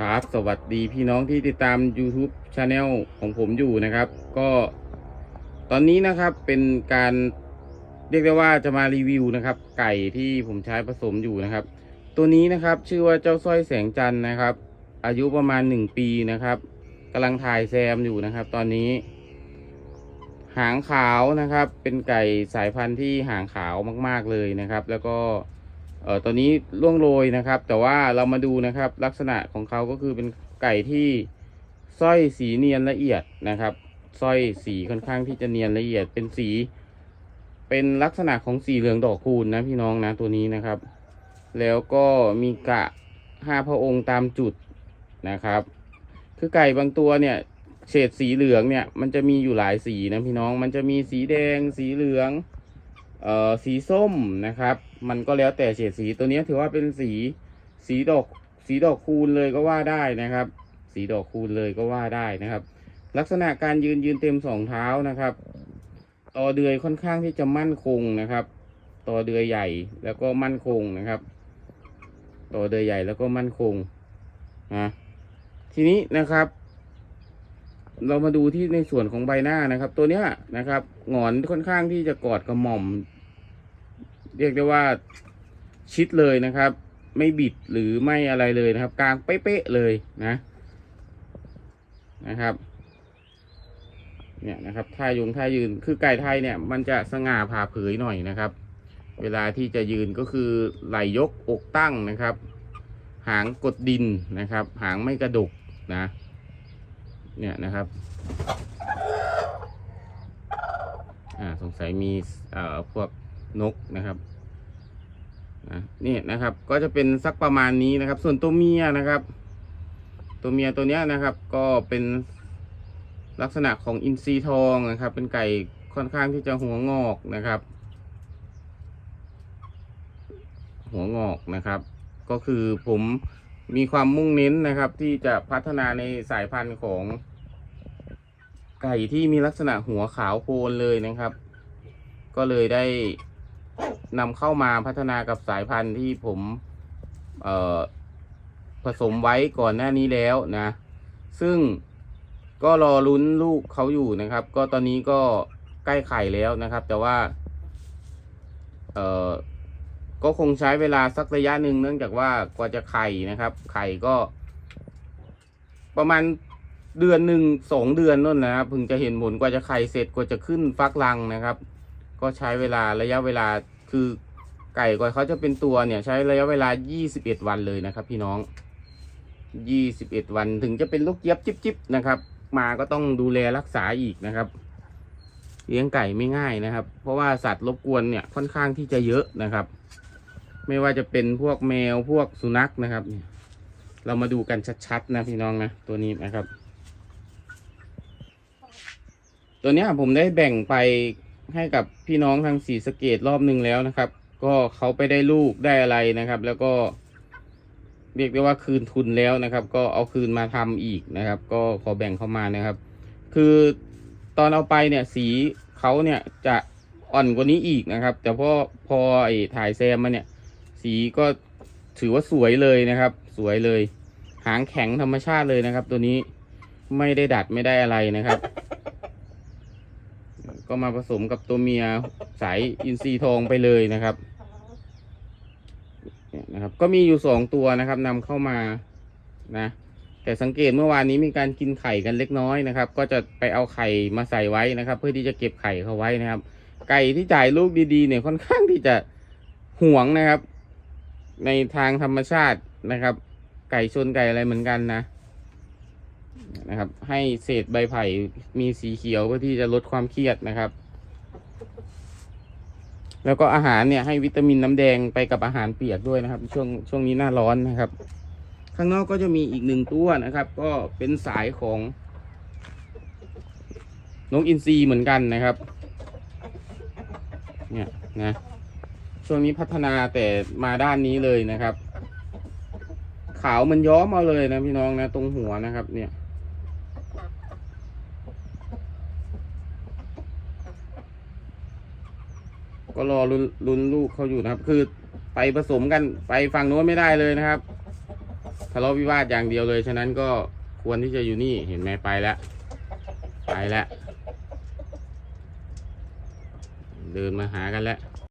ครับ สวัสดีพี่น้องที่ติดตาม YouTube Channel ของผมอยู่นะครับ ก็ตอนนี้นะครับเป็นการเรียกได้ว่าจะมารีวิวนะครับ ไก่ที่ผมใช้ผสมอยู่นะครับ ตัวนี้นะครับชื่อว่าเจ้าสร้อยแสงจันทร์นะครับ อายุประมาณหนึ่งปีนะครับกำลังถ่ายแซมอยู่นะครับ ตอนนี้ หางขาวนะครับ เป็นไก่สายพันธุ์ที่หางขาวมาก ๆเลยนะครับ แล้วก็ เอ่อตอนนี้ล่วงโรยนะครับ แต่ว่าเรามาดูนะครับ ลักษณะของเขาก็คือเป็นไก่ที่สร้อยสีเนียนละเอียดนะครับสร้อยสีค่อนข้างที่จะเนียนละเอียดเป็นสี เป็นลักษณะของสีเหลืองดอกคูณนะพี่น้องนะตัวนี้นะครับ แล้วก็มีกะห้าพระองค์ตามจุดนะครับ คือไก่บางตัวเนี่ยเฉดสีเหลืองเนี่ยมันจะมีอยู่หลายสีนะพี่น้องมันจะมีสีแดง สีเหลืองเอ่อสีส้มนะครับ มันก็แล้วแต่เฉดสีตัวนี้ถือว่าเป็นสีสีดอกสีดอกคูณเลยก็ว่าได้นะครับ สีดอกคูณเลยก็ว่าได้นะครับ ลักษณะการยืนยืนเต็มสองเท้านะครับ ต่อเดือยค่อนข้างที่จะมั่นคงนะครับ ต่อเดือยใหญ่แล้วก็มั่นคงนะครับ ต่อเดือยใหญ่แล้วก็มั่นคงนะทีนี้นะครับ เรามาดูที่ในส่วนของใบหน้านะครับ ตัวเนี้ยนะครับ หงอนค่อนข้างที่จะกอดกระหม่อม เรียกได้ว่าชิดเลยนะครับ ไม่บิดหรือไม่อะไรเลยนะครับ กลางเป๊ะๆเลยนะนะครับ เนี่ยนะครับท่ายงท่ายืนคือไก่ไทยเนี่ย มันจะสง่าผ่าเผยหน่อยนะครับ เวลาที่จะยืนก็คือไหลยกอกตั้งนะครับ หางกดดินนะครับ หางไม่กระดกนะ เนี่ยนะครับอ่าสงสัยมีเอ่อพวก นกนะครับนะนี่นะครับ ก็จะเป็นสักประมาณนี้นะครับ ส่วนตัวเมียนะครับ ตัวเมียตัวเนี้ยนะครับ ก็เป็นลักษณะของอินทรีทองนะครับ เป็นไก่ค่อนข้างที่จะหัวงอกนะครับ หัวงอกนะครับ ก็คือผมมีความมุ่งเน้นนะครับ ที่จะพัฒนาในสายพันธุ์ของ ไก่ที่มีลักษณะหัวขาวโพลนเลยนะครับ ก็เลยได้ นำเข้ามาพัฒนากับสายพันธุ์ที่ผมผสมไว้ก่อนหน้านี้แล้วนะ ซึ่งก็รอลุ้นลูกเขาอยู่นะครับ ก็ตอนนี้ก็ใกล้ไข่แล้วนะครับ แต่ว่า เอ่อ ก็คงใช้เวลาสักระยะหนึ่งเนื่องจากว่ากว่าจะไข่นะครับ ไข่ก็ ประมาณเดือนหนึ่งสองเดือนนั่นนะครับพึงจะเห็นผลกว่าจะไข่เสร็จกว่าจะขึ้นฟักรังนะครับ ก็ใช้เวลาระยะเวลาคือไก่กว่าเขาจะเป็นตัวเนี่ยใช้ระยะเวลา 21 วันเลยนะครับ พี่น้อง 21 วันถึงจะเป็นลูกเย็บจิบจิบนะครับ มาก็ต้องดูแลรักษาอีกนะครับ เลี้ยงไก่ไม่ง่ายนะครับ เพราะว่าสัตว์รบกวนเนี่ยค่อนข้างที่จะเยอะนะครับ ไม่ว่าจะเป็นพวกแมวพวกสุนัขนะครับ เรามาดูกันชัดๆนะพี่น้องนะตัวนี้นะครับ ตัวเนี้ยผมได้แบ่งไป ให้กับพี่น้องทางสีสเกตรอบหนึ่งแล้วนะครับ ก็เขาไปได้ลูกได้อะไรนะครับ แล้วก็ เรียกได้ว่าคืนทุนแล้วนะครับ ก็เอาคืนมาทำอีกนะครับ ก็ขอแบ่งเข้ามานะครับ คือตอนเอาไปเนี่ยสีเขาเนี่ยจะอ่อนกว่านี้อีกนะครับ แต่พอพอไอ้ถ่ายแซมมาเนี่ย สีก็ถือว่าสวยเลยนะครับ สวยเลย หางแข็งธรรมชาติเลยนะครับ ตัวนี้ไม่ได้ดัดไม่ได้อะไรนะครับ ก็มาผสมกับตัวเมียสายอินทรีทองไปเลยนะครับเนี่ยนะครับ ก็มีอยู่สองตัวนะครับนำเข้ามานะ แต่สังเกตเมื่อวานนี้มีการกินไข่กันเล็กน้อยนะครับ ก็จะไปเอาไข่มาใส่ไว้นะครับ เพื่อที่จะเก็บไข่เขาไว้นะครับ ไก่ที่จ่ายลูกดีๆ เนี่ยค่อนข้างที่จะห่วงนะครับ ในทางธรรมชาตินะครับ ไก่ชนไก่อะไรเหมือนกันนะ นะครับ ให้เศษใบไผ่มีสีเขียวเพื่อที่จะลดความเครียดนะครับ แล้วก็อาหารเนี่ยให้วิตามินน้ำแดงไปกับอาหารเปียกด้วยนะครับ ช่วงช่วงนี้หน้าร้อนนะครับ ข้างนอกก็จะมีอีกหนึ่งตัวนะครับ ก็เป็นสายของนกอินทรีเหมือนกันนะครับ เนี่ยนะช่วงนี้พัฒนาแต่มาด้านนี้เลยนะครับ ขาวมันย้อมเอาเลยนะพี่น้องนะ ตรงหัวนะครับ เนี่ย ก็รอลุ้นลุ้นลูกเขาอยู่นะครับ คือไปผสมกันไปฝั่งโน้นไม่ได้เลยนะครับทะเลาะวิวาทอย่างเดียวเลย ฉะนั้นก็ควรที่จะอยู่นี่เห็นไหมไปแล้วไปแล้วเดินมาหากันแล้ว